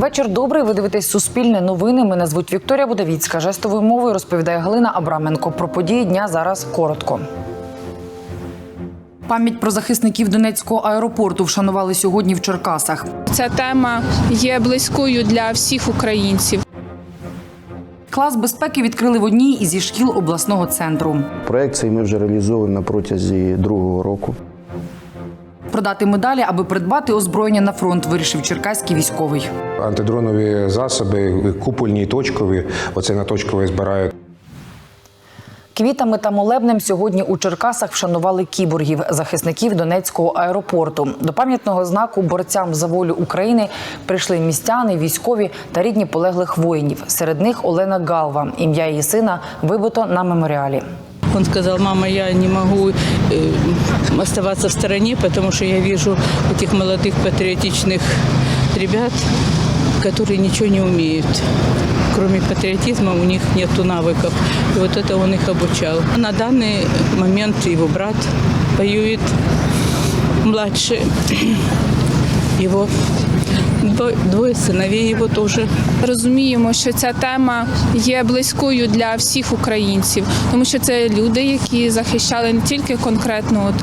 Вечір добрий. Ви дивитесь Суспільне новини. Мене звуть Вікторія Будавіцька. Жестовою мовою розповідає Галина Абраменко. Про події дня зараз коротко. Пам'ять про захисників Донецького аеропорту вшанували сьогодні в Черкасах. Ця тема є близькою для всіх українців. Клас безпеки відкрили в одній із шкіл обласного центру. Проект цей ми вже реалізовуємо на протязі другого року. Продати медалі, аби придбати озброєння на фронт, вирішив черкаський військовий. Антидронові засоби, купольні, точкові. Оце на точкові збирають. Квітами та молебнем сьогодні у Черкасах вшанували кіборгів, захисників Донецького аеропорту. До пам'ятного знаку борцям за волю України прийшли містяни, військові та рідні полеглих воїнів. Серед них Олена Галва. Ім'я її сина вибито на меморіалі. Он сказал, мама, я не могу э, оставаться в стороне, потому что я вижу этих молодых патриотичных ребят, которые ничего не умеют. Кроме патриотизма у них нет навыков. И вот это он их обучал. На данный момент его брат воюет, младший. Его дво- двое сыновей его тоже Розуміємо, що ця тема є близькою для всіх українців, тому що це люди, які захищали не тільки конкретно от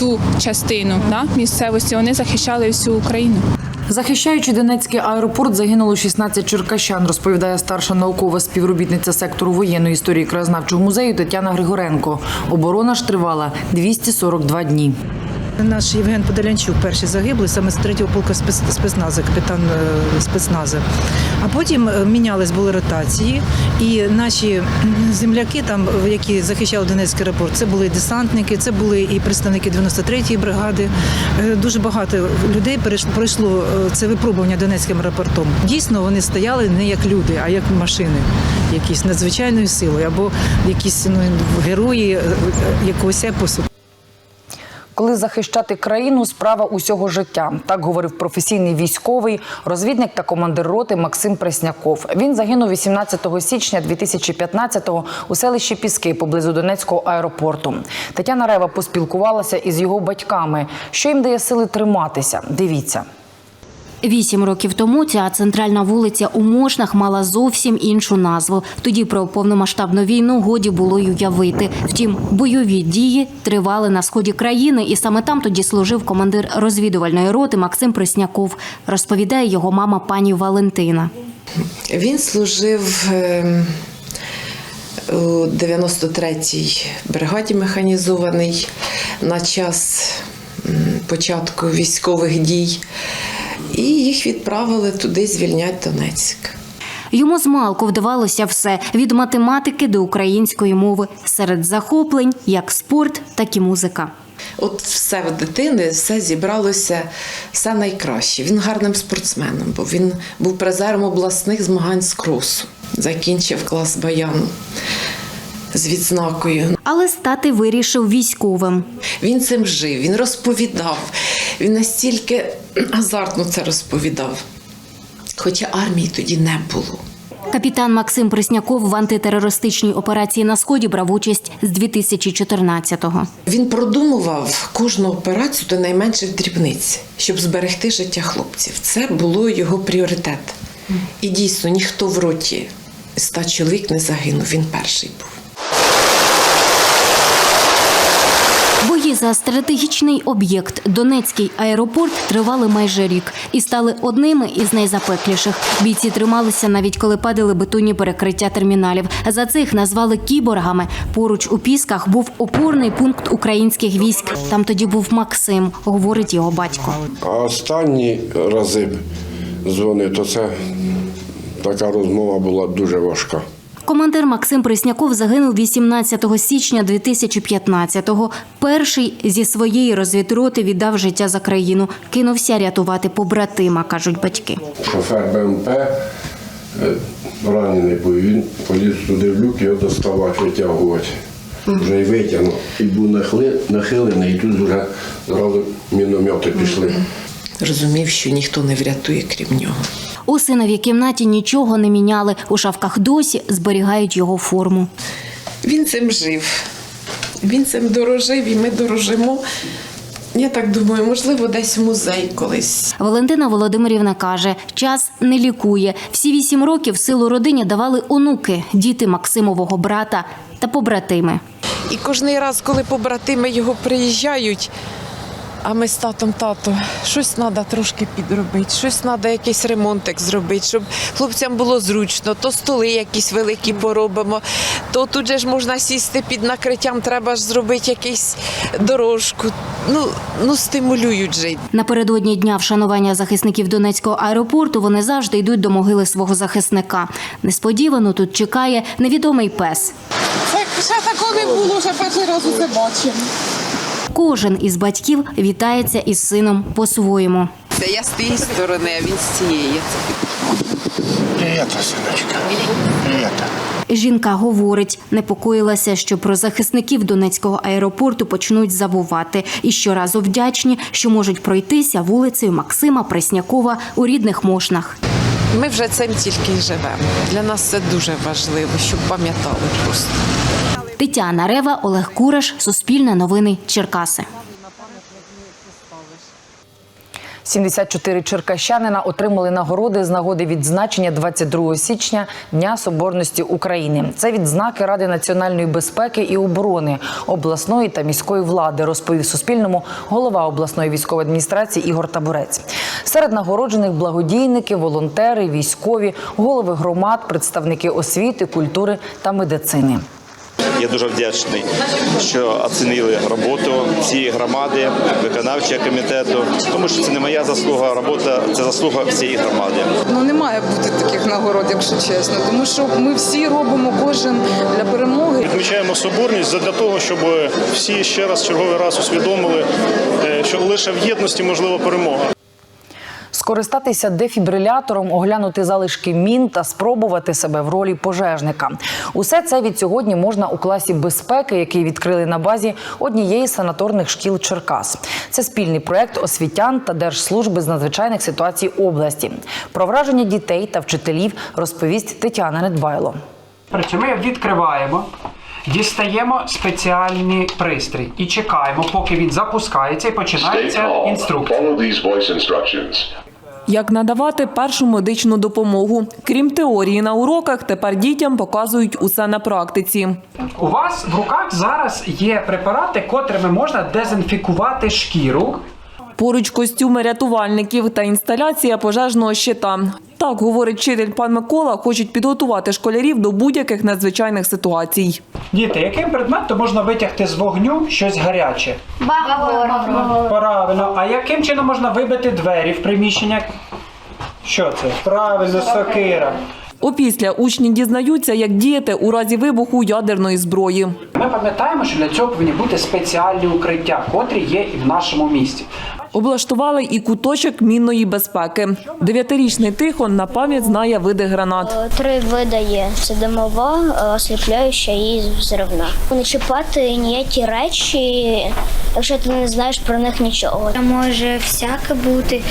ту частину да, місцевості, вони захищали всю Україну. Захищаючи Донецький аеропорт, загинуло 16 черкащан, розповідає старша наукова співробітниця сектору воєнної історії краєзнавчого музею Тетяна Григоренко. Оборона ж тривала 242 дні. Наш Євген Подолянчук перший загиблий, саме з третього полку спец- спецназу, капітан е, спецназу. А потім е, мінялись були ротації, і наші земляки, там, які захищали Донецький аеропорт, це були і десантники, це були і представники 93-ї бригади. Е, Дуже багато людей пройшло це випробування Донецьким аеропортом. Дійсно, вони стояли не як люди, а як машини, якісь надзвичайною силою або якісь ну, герої якогось епосу. Коли захищати країну справа усього життя, так говорив професійний військовий, розвідник та командир роти Максим Пресняков. Він загинув 18 січня 2015-го у селищі Піски поблизу Донецького аеропорту. Тетяна Рева поспілкувалася із його батьками. Що їм дає сили триматися? Дивіться. Вісім років тому ця центральна вулиця у Мошнах мала зовсім іншу назву. Тоді про повномасштабну війну годі було й уявити. Втім, бойові дії тривали на сході країни, і саме там тоді служив командир розвідувальної роти Максим Пресняков. Розповідає його мама пані Валентина. Він служив е, у 93-й бригаді механізований на час початку військових дій, і їх відправили туди звільняти Донецьк. Йому змалку вдавалося все від математики до української мови, серед захоплень як спорт, так і музика. От все в дитини, все зібралося, все найкраще. Він гарним спортсменом, був. він був призером обласних змагань з кросу. Закінчив клас баяну з відзнакою. Але стати вирішив військовим. Він цим жив, він розповідав. Він настільки азартно це розповідав. Хоча армії тоді не було. Капітан Максим Пресняков в антитерористичній операції на сході брав участь з 2014-го. Він продумував кожну операцію до найменших дрібниць, щоб зберегти життя хлопців. Це було його пріоритет. І дійсно ніхто в роті ста чоловік не загинув. Він перший був. За стратегічний об'єкт Донецький аеропорт тривали майже рік і стали одними із найзапекліших. Бійці трималися навіть коли падали бетонні перекриття терміналів. За це їх назвали кіборгами. Поруч у пісках був опорний пункт українських військ. Там тоді був Максим, говорить його батько. А останні рази дзвонив, то це така розмова була дуже важка. Командир Максим Пресняков загинув 18 січня 2015-го. Перший зі своєї розвідроти віддав життя за країну. Кинувся рятувати побратима, кажуть батьки. Шофер БМП е, ранений був, він поліз туди в люк, його доставати, витягувати. Вже й витягнув. І був нахилений, і тут вже зразу міномети пішли. Розумів, що ніхто не врятує, крім нього. У синовій кімнаті нічого не міняли. У шафках досі зберігають його форму. Він цим жив. Він цим дорожив, і ми дорожимо Я так думаю, можливо, десь в музей колись. Валентина Володимирівна каже, час не лікує. Всі вісім років силу родині давали онуки, діти Максимового брата та побратими. І кожний раз, коли побратими його приїжджають, а ми з татом тато, щось треба трошки підробити, щось треба якийсь ремонтик зробити, щоб хлопцям було зручно, то столи якісь великі поробимо, то тут же ж можна сісти під накриттям, треба ж зробити якусь дорожку. Ну, ну стимулюють же. Напередодні дня вшанування захисників Донецького аеропорту вони завжди йдуть до могили свого захисника. Несподівано тут чекає невідомий пес. Це ще такого не було, вже перший раз усе бачимо. Кожен із батьків вітається із сином по-своєму. Це я з тієї сторони, а він з цієї. Привіт, синочка. Привіт. Жінка говорить, непокоїлася, що про захисників Донецького аеропорту почнуть забувати, і щоразу вдячні, що можуть пройтися вулицею Максима Преснякова у рідних мошнах. Ми вже цим тільки й живемо. Для нас це дуже важливо, щоб пам'ятали просто. Тетяна Рева, Олег Кураш, Суспільне новини, Черкаси. 74 черкащанина отримали нагороди з нагоди відзначення 22 січня Дня Соборності України. Це відзнаки Ради національної безпеки і оборони обласної та міської влади, розповів Суспільному голова обласної військової адміністрації Ігор Табурець. Серед нагороджених благодійники, волонтери, військові, голови громад, представники освіти, культури та медицини. Я дуже вдячний, що оцінили роботу цієї громади, виконавчого комітету, тому що це не моя заслуга, робота це заслуга всієї громади. Ну не має бути таких нагород, якщо чесно, тому що ми всі робимо кожен для перемоги. Відмічаємо соборність для того, щоб всі ще раз черговий раз усвідомили, е, що лише в єдності можлива перемога. Скористатися дефібрилятором, оглянути залишки мін та спробувати себе в ролі пожежника. Усе це від сьогодні можна у класі безпеки, який відкрили на базі однієї з санаторних шкіл Черкас. Це спільний проект освітян та Держслужби з надзвичайних ситуацій області. Про враження дітей та вчителів розповість Тетяна Недбайло. Причому ми відкриваємо, дістаємо спеціальний пристрій і чекаємо, поки він запускається і починається інструкція. Як надавати першу медичну допомогу. Крім теорії на уроках, тепер дітям показують усе на практиці. У вас в руках зараз є препарати, котрими можна дезінфікувати шкіру. Поруч костюми рятувальників та інсталяція пожежного щита. Так говорить вчитель пан Микола, хочуть підготувати школярів до будь-яких надзвичайних ситуацій. Діти, яким предметом можна витягти з вогню щось гаряче? Правильно. А яким чином можна вибити двері в приміщення? Що це? Правильно, сокира. Опісля учні дізнаються, як діяти у разі вибуху ядерної зброї. Ми пам'ятаємо, що для цього повинні бути спеціальні укриття, котрі є і в нашому місті. Облаштували і куточок мінної безпеки. Дев'ятирічний Тихон на пам'ять знає види гранат. Три види є: це димова, осліпляюча і взривна. Не чіпати ніякі речі, якщо ти не знаєш про них нічого. Може всяке бути.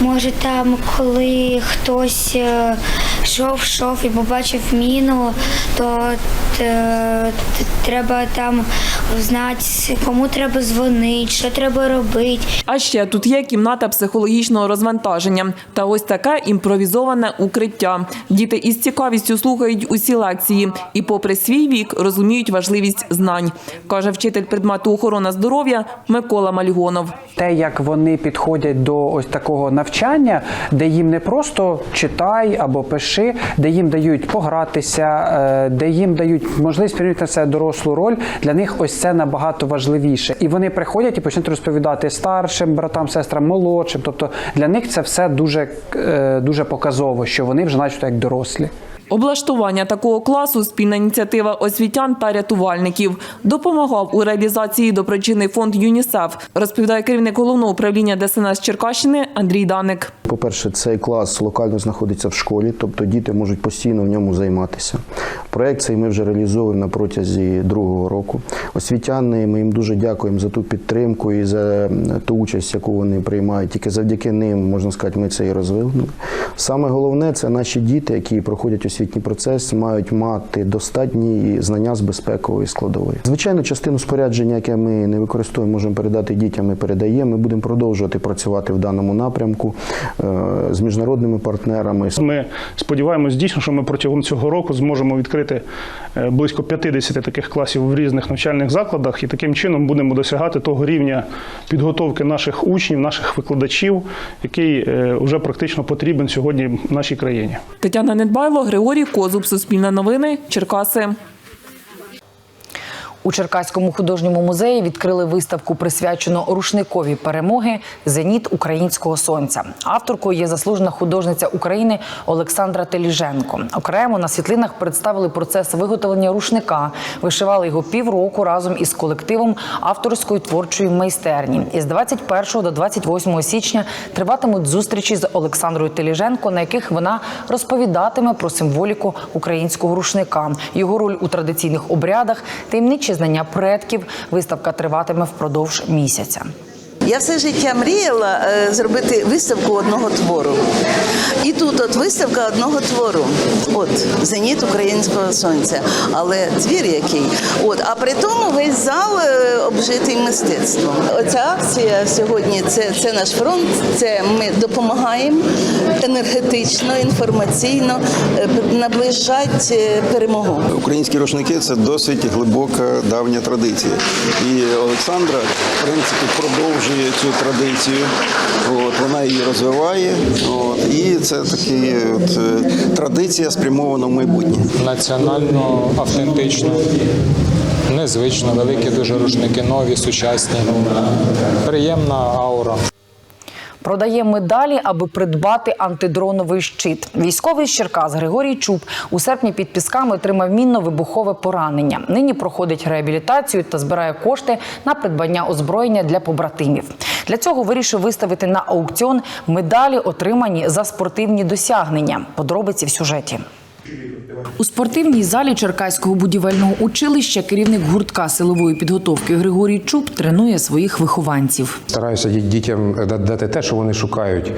Може там, коли хтось е, йшов, йшов і побачив міну, то е, т- треба там знати, кому треба дзвонити, що треба робити. А ще тут є кімната психологічного розвантаження та ось таке імпровізоване укриття. Діти із цікавістю слухають усі лекції і, попри свій вік, розуміють важливість знань, каже вчитель предмету охорона здоров'я Микола Мальгонов. те, як вони підходять до ось такого навчання, де їм не просто читай або пиши, де їм дають погратися, е, де їм дають можливість прийняти себе дорослу роль. Для них ось це набагато важливіше. І вони приходять і почнуть розповідати старшим братам, сестрам, молодшим. Тобто для них це все дуже, е, дуже показово, що вони вже начебто як дорослі. Облаштування такого класу спільна ініціатива освітян та рятувальників допомагав у реалізації доброчинний фонд ЮНІСЕФ, розповідає керівник головного управління ДСНС Черкащини Андрій Даник. По-перше, цей клас локально знаходиться в школі, тобто діти можуть постійно в ньому займатися. Проект цей ми вже реалізовуємо на протязі другого року. Освітяни, ми їм дуже дякуємо за ту підтримку і за ту участь, яку вони приймають. Тільки завдяки ним, можна сказати, ми це і розвинули. Саме головне це наші діти, які проходять освітянські освітній процес мають мати достатні знання з безпекової складової. Звичайно, частину спорядження, яке ми не використовуємо, можемо передати дітям. Ми передаємо. Ми будемо продовжувати працювати в даному напрямку е, з міжнародними партнерами. Ми сподіваємось дійсно, що ми протягом цього року зможемо відкрити е, близько 50 таких класів в різних навчальних закладах, і таким чином будемо досягати того рівня підготовки наших учнів, наших викладачів, який е, вже практично потрібен сьогодні в нашій країні. Тетяна Недбайло, Григорій Козуб, Суспільне новини, Черкаси. У Черкаському художньому музеї відкрили виставку, присвячену рушниковій перемоги Зеніт українського сонця. Авторкою є заслужена художниця України Олександра Теліженко. Окремо на світлинах представили процес виготовлення рушника, вишивали його півроку разом із колективом авторської творчої майстерні. Із 21 до 28 січня триватимуть зустрічі з Олександрою Теліженко, на яких вона розповідатиме про символіку українського рушника, його роль у традиційних обрядах, таємничі знання предків. Виставка триватиме впродовж місяця. Я все життя мріяла е, зробити виставку одного твору. І тут от виставка одного твору. От Зеніт українського сонця. Але твір який. От, а при тому весь зал е, обжитий мистецтвом. Оця акція сьогодні це, це наш фронт. Це ми допомагаємо енергетично, інформаційно е, наближати перемогу. Українські рушники це досить глибока давня традиція. І Олександра, принципі, продовжує цю традицію. От, вона її розвиває. От, і це такі е, традиція спрямована в майбутнє. національно автентично, незвично, великі дуже рушники, нові, сучасні. Приємна аура. Продає медалі, аби придбати антидроновий щит. Військовий з Черкас Григорій Чуб у серпні під пісками отримав мінно-вибухове поранення. Нині проходить реабілітацію та збирає кошти на придбання озброєння для побратимів. Для цього вирішив виставити на аукціон медалі, отримані за спортивні досягнення. Подробиці в сюжеті. У спортивній залі Черкаського будівельного училища керівник гуртка силової підготовки Григорій Чуб тренує своїх вихованців. Стараюся дітям дати те, що вони шукають,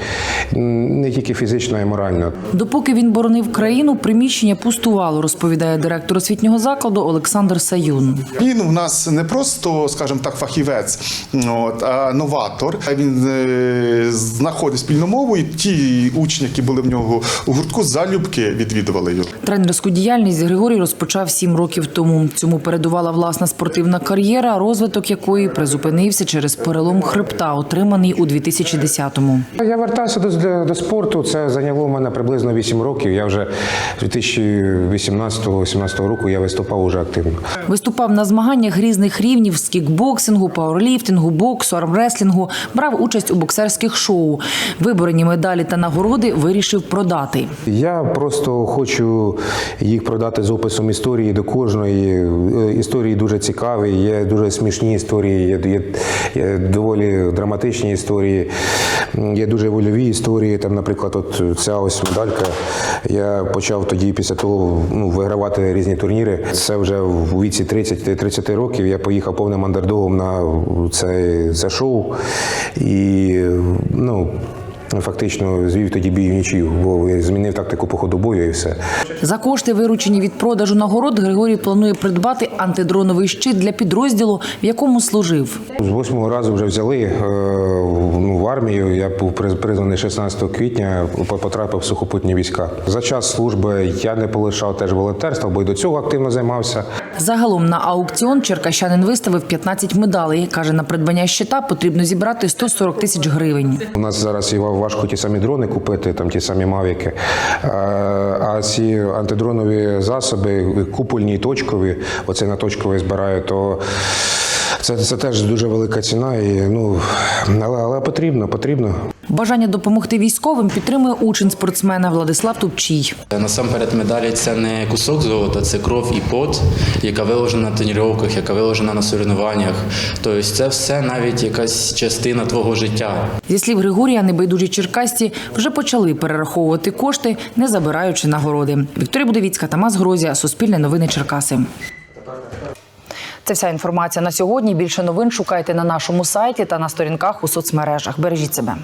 не тільки фізично, а й морально. Допоки він боронив країну, приміщення пустувало, розповідає директор освітнього закладу Олександр Саюн. Він у нас не просто, скажімо так, фахівець, от, а новатор. Він е, знаходить спільну мову, і ті учні, які були в нього у гуртку, залюбки відвідували його. Тренерську діяльність Григорій розпочав сім років тому. Цьому передувала власна спортивна кар'єра, розвиток якої призупинився через перелом хребта, отриманий у 2010-му. Я вертався до, до, до спорту. Це зайняло в мене приблизно 8 років. Я вже 2018-2017 року я виступав уже активно. Виступав на змаганнях різних рівнів з кікбоксингу, пауерліфтингу, боксу, армреслінгу, брав участь у боксерських шоу. Виборені медалі та нагороди вирішив продати. Я просто хочу їх продати з описом історії до кожної. Е, Історії дуже цікаві, є дуже смішні історії, є, є, є доволі драматичні історії, є дуже вольові історії. Там, наприклад, от ця ось медалька. Я почав тоді після того ну, вигравати різні турніри. Це вже в віці 30-30 років. Я поїхав повним андердогом на це, це шоу. І ну. Фактично звів тоді бій в нічию, бо змінив тактику по ходу бою і все. За кошти, виручені від продажу нагород, Григорій планує придбати антидроновий щит для підрозділу, в якому служив. З восьмого разу вже взяли е, в- ну, в армію. Я був приз- призваний 16 квітня, потрапив в сухопутні війська. За час служби я не полишав теж волонтерства, бо й до цього активно займався. Загалом на аукціон черкащанин виставив 15 медалей. Каже, на придбання щита потрібно зібрати 140 тисяч гривень. У нас зараз і важко ті самі дрони купити, там ті самі мавіки. А ці антидронові засоби, купольні точкові, оце на точкові збираю, то це, це теж дуже велика ціна. І, ну, але, але потрібно, потрібно. Бажання допомогти військовим підтримує учень спортсмена Владислав Тупчій. Насамперед медалі це не кусок золота, це кров і пот, яка виложена на тренуваннях, яка виложена на соревнованнях. Тобто це все навіть якась частина твого життя. Зі слів Григорія, небайдужі черкасті вже почали перераховувати кошти, не забираючи нагороди. Вікторія Будовіцька, Тамас Грозія, Суспільне новини Черкаси. Це вся інформація на сьогодні. Більше новин шукайте на нашому сайті та на сторінках у соцмережах. Бережіть себе.